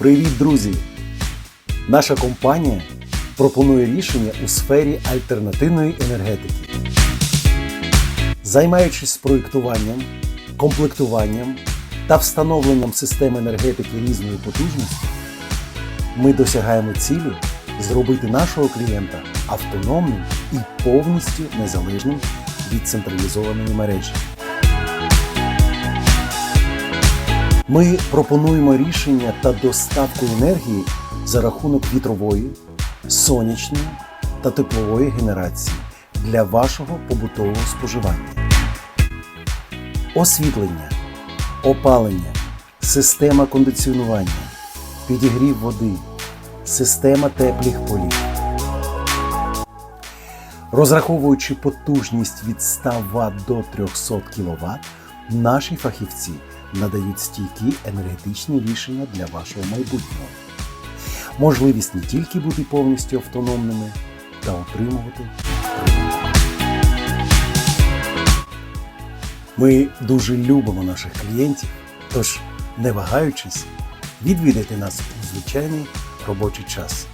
Привіт, друзі! Наша компанія пропонує рішення у сфері альтернативної енергетики. Займаючись проєктуванням, комплектуванням та встановленням систем енергетики різної потужності, ми досягаємо цілі зробити нашого клієнта автономним і повністю незалежним від централізованої мережі. Ми пропонуємо рішення та доставку енергії за рахунок вітрової, сонячної та теплової генерації для вашого побутового споживання. Освітлення, опалення, система кондиціонування, підігрів води, система теплих полів. Розраховуючи потужність від 100 Вт до 300 кВт, наші фахівці надають стійкі енергетичні рішення для вашого майбутнього. Можливість не тільки бути повністю автономними та отримувати. Ми дуже любимо наших клієнтів, тож, не вагаючись, відвідайте нас у звичайний робочий час.